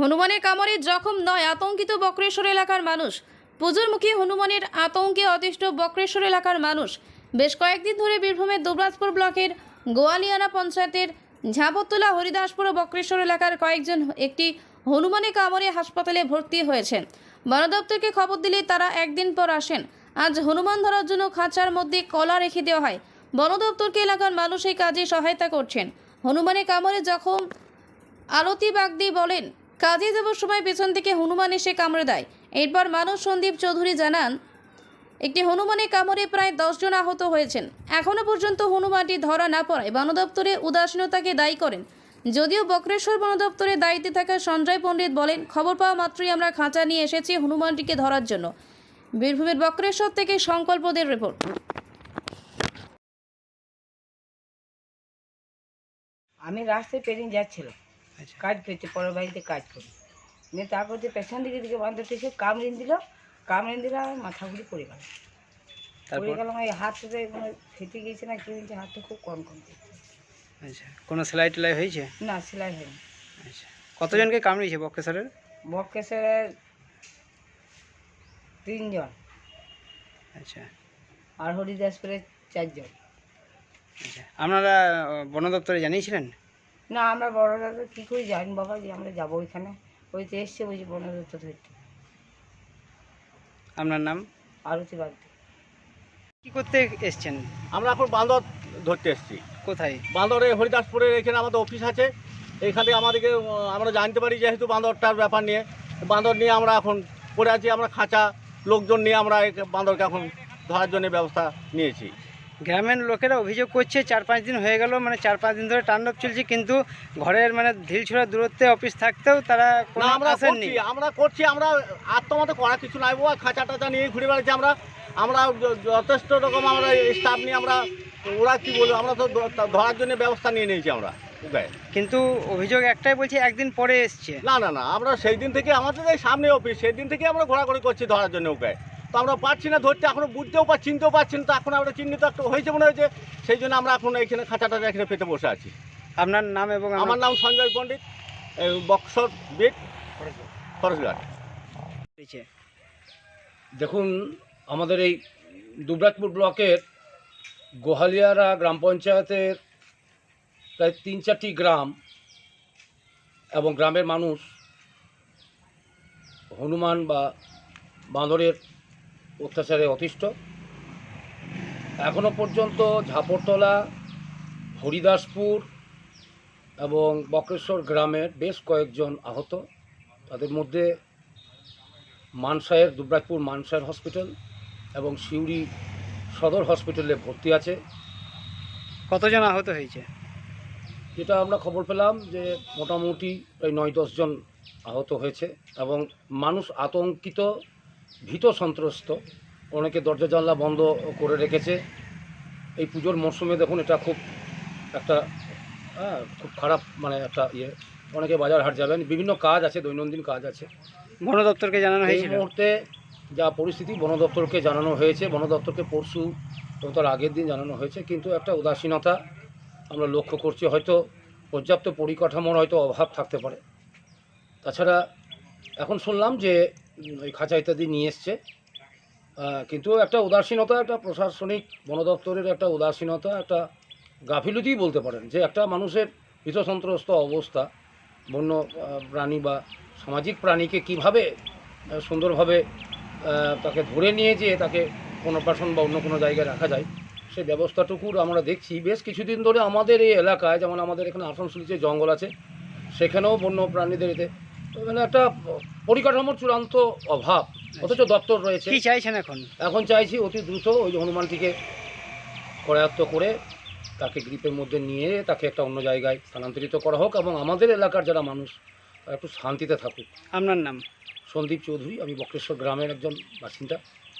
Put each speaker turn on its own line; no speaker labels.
হনুমানের কামড়ে জখম নয় আতঙ্কিত বক্রেশ্বর এলাকার মানুষ। পুজোর মুখে হনুমানের আতঙ্কে অতিষ্ঠ বক্রেশ্বর এলাকার মানুষ। বেশ কয়েকদিন ধরে বীরভূমের দুবরাজপুর ব্লকের গোয়ালিয়ানা পঞ্চায়েতের ঝাঁপতলা হরিদাসপুর ও বক্রেশ্বর এলাকার কয়েকজন একটি হনুমানের কামড়ে হাসপাতালে ভর্তি হয়েছেন। বন দপ্তরকে খবর দিলে তারা একদিন পর আসেন। আজ হনুমান ধরার জন্য খাঁচার মধ্যে কলা রেখে দেওয়া হয়। বন দপ্তরকে এলাকার মানুষ এই কাজে সহায়তা করছেন। হনুমানের কামড়ে জখম আলতি বাগদি বলেন কাজে যাবার সময় পেছন থেকে হনুমান এসে কামড়ে দেয়। এরপর মানুষ সন্দীপ চৌধুরী জানান, একটি হনুমানের কামড়ে প্রায় দশজন আহত হয়েছেন। এখনও পর্যন্ত হনুমানটি ধরা না পড়ায় বন দপ্তরে উদাসীনতাকে দায়ী করেন। যদিও বক্রেশ্বর বন দপ্তরের দায়িত্বে থাকা সঞ্জয় পণ্ডিত বলেন, খবর পাওয়া মাত্রই আমরা খাঁচা নিয়ে এসেছি হনুমানটিকে ধরার জন্য। বীরভূমের বক্রেশ্বর থেকে সংকল্পদের রিপোর্ট।
আমি রাস্তায় পেরিয়ে যাচ্ছিলাম। কাজ করছি পরের বাড়িতে কাজ করি নিয়ে তারপর যে পেছন দিকে দিকে বান্ধবটি এসে কামড়ে দিল। কামড়ে দিল আমার মাথা ঘুরি পড়ে গেল। পড়ে
তারপর?
গেলাম এই হাতটাতে মানে ফেটে গিয়েছে না কি হয়েছে হাতটা খুব কম কম
আচ্ছা কোনো সেলাই টেলাই হয়েছে?
না সেলাই হয়নি।
আচ্ছা কতজনকে কামড়িয়েছে বক্রেশ্বরের?
বক্রেশ্বরের তিনজন।
আচ্ছা।
আর হরিদাসপুরের চারজন।
আচ্ছা আপনারা বন দপ্তরে জানিয়েছিলেন?
না আমরা বড় দাদা কী করে জানি বাবা যে আমরা যাব ওইখানে। ওইতে এসছে ওই যে বনদত্ত ধরতে।
আপনার নাম?
আরতি বাগদি।
কি করতে এসছেন?
আমরা এখন বান্দর ধরতে এসেছি।
কোথায়?
বান্দরে হরিদাসপুরের এখানে আমাদের অফিস আছে। এইখান থেকে আমাদেরকে আমরা জানতে পারি যেহেতু বান্দরটার ব্যাপার নিয়ে। বান্দর নিয়ে আমরা এখন পড়ে আছি আমরা খাঁচা লোকজন নিয়ে আমরা এই বান্দরকে এখন ধরার জন্য ব্যবস্থা নিয়েছি।
গ্রামের লোকেরা অভিযোগ করছে চার পাঁচ দিন হয়ে গেল মানে চার পাঁচ দিন ধরে তাণ্ডব চলছে কিন্তু ঘরের মানে ঢিলছোড়া দূরত্বে অফিস থাকতেও তারা
আমরা
আসেননি।
আমরা করছি আমরা আত্মমত করা কিছু নাই বাবা খাঁচা টাচা নিয়ে ঘুরে বেড়াচ্ছি আমরা। আমরা যথেষ্ট রকম আমরা স্টাফ নিয়ে আমরা ওরা কি বলব আমরা তো ধরার জন্য ব্যবস্থা নিয়ে নিয়েছি আমরা উপায়
কিন্তু অভিযোগ একটাই বলছি একদিন পরে এসছে।
না না না আমরা সেই দিন থেকে আমাদের এই সামনে অফিস সেই দিন থেকে আমরা ঘোরাঘুরি করছি ধরার জন্য ওকে তো আমরা পারছি না ধরতে এখনও বুঝতেও পারছি চিনতেও পারছি না তো এখন আমরা চিহ্নিত একটা হয়েছে মনে হয়েছে সেই জন্য আমরা এখন এখানে খাঁচাটা এখানে পেতে বসে আছি।
আপনার নাম এবং
আমার নাম সঞ্জয় পণ্ডিত বক্সর বিট ফরেস্টগার্ড
দেখুন আমাদের এই দুবরাজপুর ব্লকের গোহালিয়ারা গ্রাম পঞ্চায়েতের প্রায় তিন চারটি গ্রাম এবং গ্রামের মানুষ হনুমান বা বাঁদরের অত্যাচারে অতিষ্ঠ। এখনও পর্যন্ত ঝাপরতলা হরিদাসপুর এবং বক্রেশ্বর গ্রামের বেশ কয়েকজন আহত। তাদের মধ্যে মানসায়ের দুবরাজপুর মানসায়ের হসপিটাল এবং সিউড়ি সদর হসপিটালে ভর্তি আছে।
কতজন আহত হয়েছে?
যেটা আমরা খবর পেলাম যে মোটামুটি প্রায় নয় দশজন আহত হয়েছে এবং মানুষ আতঙ্কিত ভীত সন্ত্রস্ত। অনেকে দরজা জানলা বন্ধ করে রেখেছে। এই পুজোর মরশুমে দেখুন এটা খুব একটা হ্যাঁ খুব খারাপ মানে একটা ইয়ে। অনেকে বাজার হাট যাবেন বিভিন্ন কাজ আছে দৈনন্দিন কাজ আছে।
বন দপ্তরকে জানানো
হয়েছে
এই
মুহূর্তে যা পরিস্থিতি বন দপ্তরকে জানানো হয়েছে। বন দপ্তরকে পরশু এবং তার আগের দিন জানানো হয়েছে। কিন্তু একটা উদাসীনতা আমরা লক্ষ্য করছি হয়তো পর্যাপ্ত পরিকাঠামোর হয়তো অভাব থাকতে পারে। তাছাড়া এখন শুনলাম যে ওই খাঁচা ইত্যাদি নিয়ে এসছে। কিন্তু একটা উদাসীনতা, একটা প্রশাসনিক বন দপ্তরের একটা উদাসীনতা, একটা গাফিলতিই বলতে পারেন যে একটা মানুষের ভীতসন্ত্রস্ত অবস্থা, বন্য প্রাণী বা সামাজিক প্রাণীকে কীভাবে সুন্দরভাবে তাকে ধরে নিয়ে যেয়ে তাকে পুনর্বাসন বা অন্য কোনো জায়গায় রাখা যায় সেই ব্যবস্থাটুকুর আমরা দেখছি। বেশ কিছুদিন ধরে আমাদের এই এলাকায়, যেমন আমাদের এখানে আসানসোল যে জঙ্গল আছে, সেখানেও বন্য প্রাণীদের এতে মানে একটা পরিকাঠামোর চূড়ান্ত অভাব অথচ দপ্তর রয়েছে।
কি চাইছেন এখন?
এখন চাইছি অতি দ্রুত ওই যে হনুমানটিকে করায়ত্ত করে তাকে গ্রিপের মধ্যে নিয়ে তাকে একটা অন্য জায়গায় স্থানান্তরিত করা হোক এবং আমাদের এলাকার যারা মানুষ তারা একটু শান্তিতে থাকুক।
আপনার নাম?
সন্দীপ চৌধুরী আমি বক্রেশ্বর গ্রামের একজন বাসিন্দা।